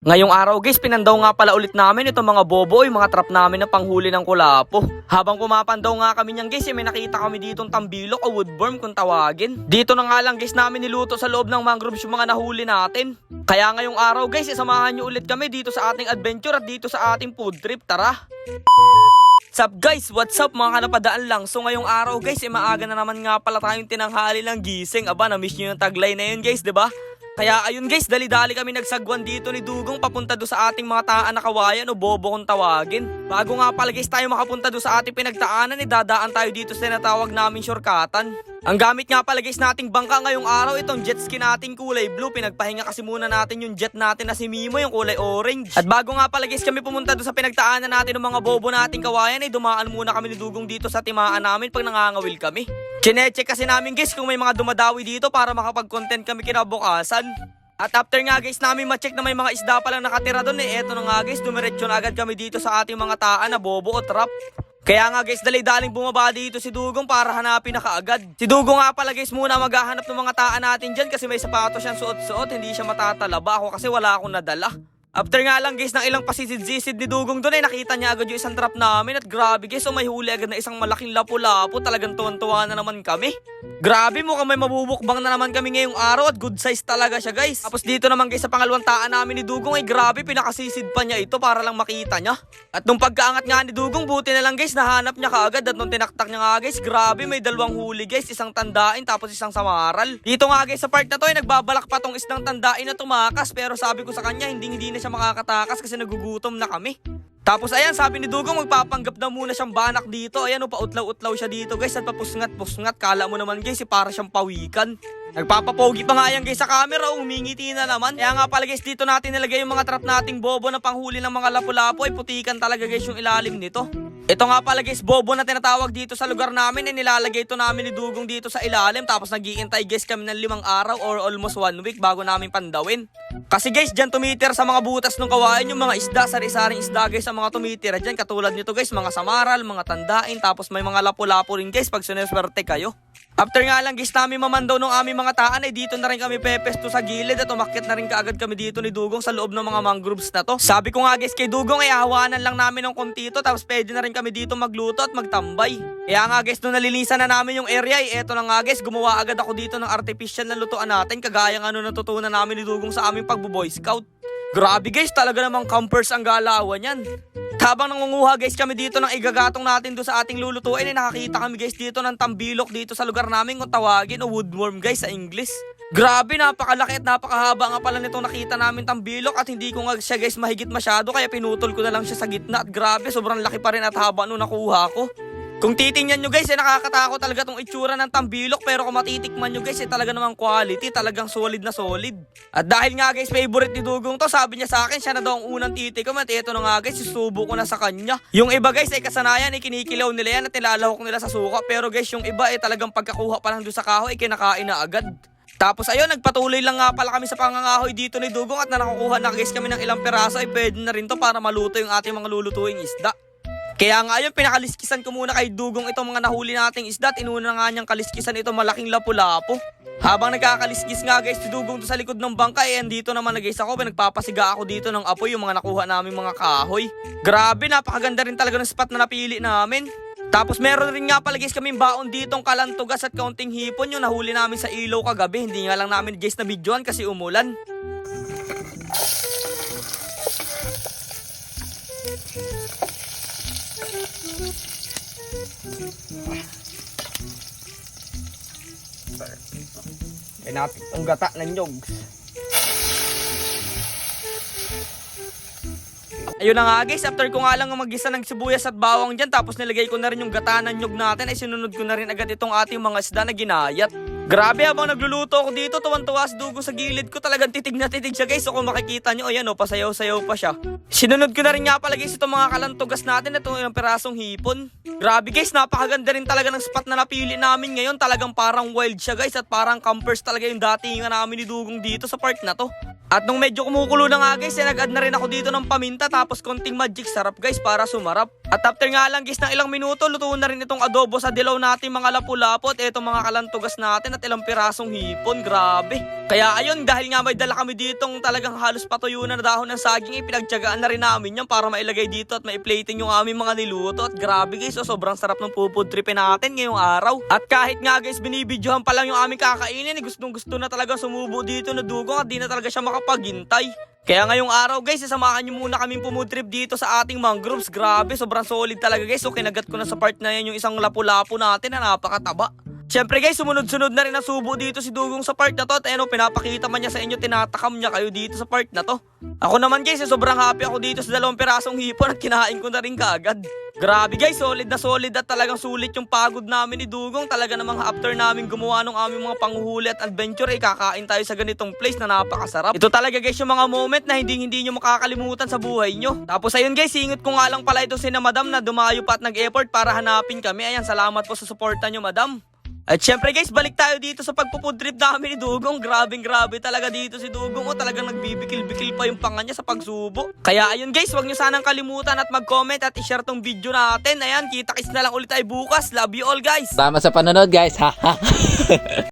Ngayong araw guys, pinandaw nga pala ulit namin itong mga bobo, yung mga trap namin na panghuli ng kulapo. Habang pumapandaw nga kami niyan guys, eh, may nakita kami ditong tambilok o woodworm kung tawagin. Dito na nga lang guys namin niluto sa loob ng mangroves yung mga nahuli natin. Kaya ngayong araw guys, isamahan nyo ulit kami dito sa ating adventure at dito sa ating food trip. Tara! What's up guys? What's up mga kanapadaan lang? So ngayong araw guys, eh, maaga na naman nga pala tayong tinanghali ng gising. Aba, na-miss nyo yung taglay na yun guys, ba? Kaya ayun guys, dali-dali kami nagsagwan dito ni Dugong papunta do sa ating mga taan na kawayan o bobo kung tawagin. Bago nga pala guys tayo makapunta do sa ating pinagtaanan, eh, dadaan tayo dito sa tinatawag namin shortcutan. Ang gamit nga pala guys nating bangka ngayong araw itong jet ski nating kulay blue. Pinagpahinga kasi muna natin yung jet natin na si Mimo yung kulay orange. At bago nga pala guys kami pumunta do sa pinagtaanan natin ng mga bobo nating kawayan ay dumaan muna kami ni Dugong dito sa timaan namin pag nangangawil kami. Chinecheck kasi namin guys kung may mga dumadawi dito para makapag-content kami kinabukasan. At after nga guys namin ma-check na may mga isda palang nakatira doon eh eto na nga guys dumiretso na agad kami dito sa ating mga taan na bobo o trap. Kaya nga guys dali-daling bumaba dito si Dugong para hanapin na kaagad. Si Dugong nga pala guys muna maghahanap ng mga taan natin dyan kasi may sapatos siyang suot-suot hindi siya matatalaba ako kasi wala akong nadala. After nga lang guys ng ilang pasisid-sisid ni Dugong doon ay nakita niya agad yung isang trap namin at grabe guys so may huli agad na isang malaking lapu-lapu talagang tuwan-tuwa na naman kami. Grabe mo may mabubukbang na naman kami ngayong araw at good size talaga siya guys. Tapos dito naman guys sa pangalawang taan namin ni Dugong ay grabe pinakasisid pa niya ito para lang makita niya. At nung pagkaangat nga ni Dugong buti na lang guys nahanap niya kaagad at nung tinaktak niya nga guys grabe may dalawang huli guys isang tandain tapos isang samaral. Dito nga guys sa part na to ay nagbabalak pa tong isang tandain na tumakas pero sabi ko sa kanya hindi hindi na siya makakatakas kasi nagugutom na kami. Tapos ayan, sabi ni Dugong magpapanggap na muna siyang banak dito. Ayan, o, pautlaw-utlaw siya dito guys at papusngat-pusngat. Kala mo naman guys, eh, para siyang pawikan. Nagpapapogi pa nga yan guys sa camera, oh, umingiti na naman. Kaya nga pala guys, dito natin nilagay yung mga trap nating bobo na panghuli ng mga lapu-lapu. Ay putikan talaga guys yung ilalim nito. Ito nga pala guys, bobo na tinatawag dito sa lugar namin. Eh, nilalagay ito namin ni Dugong dito sa ilalim. Tapos nagiintay guys kami ng limang araw or almost one week bago namin pandawin. Kasi guys, dyan tumitira sa mga butas ng kawain yung mga isda, sari-saring isda guys sa mga tumitira dyan. Katulad nito guys, mga samaral, mga tandain, tapos may mga lapu-lapu rin guys pag sineswerte kayo. After nga lang guys namin mamandaw ng aming mga taan ay dito na rin kami pepesto sa gilid at umakyat na rin kaagad kami dito ni Dugong sa loob ng mga mangroves na to. Sabi ko nga guys kay Dugong ay hawanan lang namin ng kontito tapos pwede na rin kami dito magluto at magtambay. Kaya nga guys nung nalinisan na namin yung area ay eto na nga guys gumawa agad ako dito ng artificial na lutuan natin kagaya ng ano natutunan namin ni Dugong sa aming pagbo-boy scout. Grabe guys, talaga namang campers ang galawan yan. Habang nangunguha guys kami dito ng igagatong natin do sa ating lulutuin ay nakakita kami guys dito ng tambilok dito sa lugar namin kung tawagin o woodworm guys sa English. Grabe, napakalaki at napakahaba nga pala nitong nakita namin tambilok at hindi ko nga siya guys mahigit masyado kaya pinutol ko na lang siya sa gitna at grabe sobrang laki pa rin at haba nung nakuha ko. Kung titingnan nyo guys, eh, nakakatakot talaga tong itsura ng tambilok pero kung matitikman nyo guys, eh, talaga namang quality, talagang solid na solid. At dahil nga guys, favorite ni Dugong to, sabi niya sa akin, siya na daw ang unang titikom at ito na nga guys, susubo ko na sa kanya. Yung iba guys ay kasanayan, ay kinikilaw nila yan at nilalahok nila sa suka pero guys, yung iba ay talagang pagkakuha pa lang doon sa kahoy, ay kinakain na agad. Tapos ayun, nagpatuloy lang nga pala kami sa pangangahoy dito ni Dugong at na nakukuha na guys kami ng ilang peraso ay pwede na rin to para maluto yung ating mga lulutuing isda. Kaya nga yun, pinakaliskisan ko muna kay Dugong itong mga nahuli nating isda. at Inuna nga niyang kaliskisan ito malaking lapu-lapu. Habang nagkakaliskis nga guys, si Dugong to sa likod ng bangka, eh, andito naman na guys ako, nagpapasiga ako dito ng apoy, yung mga nakuha namin mga kahoy. Grabe, napakaganda rin talaga ng spot na napili namin. Tapos meron rin nga pala guys kaming baon ditong kalantugas at kaunting hipon yung nahuli namin sa ilaw kagabi. Hindi nga lang namin guys na videoan kasi umulan. Pinapit ang gata ng nyog. Ayun na nga guys, after ko nga lang magisa ng sibuyas at bawang dyan, tapos nilagay ko na rin yung gata ng nyog natin, ay sinunod ko na rin agad itong ating mga isda na ginayat. Grabe habang nagluluto ako dito, tuwan-tuwa si Dugo sa gilid ko, talagang titig na titig siya guys. So kung makikita nyo, ayan o, pasayaw-sayaw pa siya. Sinunod ko na rin nga pala guys itong mga kalantugas natin, itong ilang perasong hipon. Grabe guys, napakaganda rin talaga ng spot na napili namin ngayon. Talagang parang wild siya guys at parang campers talaga yung datingan namin ni Dugong dito sa park na to. At nung medyo kumukulo na nga guys, eh, nag-add na rin ako dito ng paminta tapos konting magic sarap guys para sumarap. At after nga lang guys ng ilang minuto, luto na rin itong adobo sa dilaw natin mga lapu-lapo at itong mga kalantugas natin at at ilang pirasong hipon. Grabe. Kaya ayun, dahil nga may dala kami ditong talagang halos patuyunan na dahon ng saging, eh, na rin namin yan para mailagay dito at maiplating yung aming mga niluto. At grabe guys, so sobrang sarap ng pupud tripin natin ngayong araw. At kahit nga guys, binibidyohan pa lang yung aming kakainin, eh, gustong gusto na talaga sumubo dito na dugong at di na talaga siya makapaghintay. Kaya ngayong araw guys, sasamahan nyo muna kaming pumutrip dito sa ating mangroves. Grabe, sobrang solid talaga guys. So kinagat ko na sa part na yan yung isang lapu-lapu natin na napakataba. Siyempre guys, sumunod-sunod na rin ang subo dito si Dugong sa part na to. At ano, pinapakita man niya sa inyo, tinatakam niya kayo dito sa part na to. Ako naman guys, eh, sobrang happy ako dito sa dalawang pirasong hipon at kinain ko na rin kaagad. Grabe guys, solid na solid at talagang sulit yung pagod namin ni Dugong. Talaga namang after namin gumawa ng aming mga panghuhuli at adventure, eh, kakain tayo sa ganitong place na napakasarap. Ito talaga guys yung mga moment na hindi hindi nyo makakalimutan sa buhay nyo. Tapos ayun guys, singot ko nga lang pala ito si na madam na dumayo pa at nag-effort para hanapin kami. Ayan, salamat po sa suporta nyo madam. At syempre guys, balik tayo dito sa pagpupud trip namin ni Dugong. Grabing grabe talaga dito si Dugong. O talagang nagbibikil-bikil pa yung panga niya sa pagsubo. Kaya ayun guys, wag nyo sanang kalimutan at mag-comment at i-share tong video natin. Ayan, kita-kits na lang ulit tayo bukas. Love you all guys! Salamat sa panonood guys. Ha.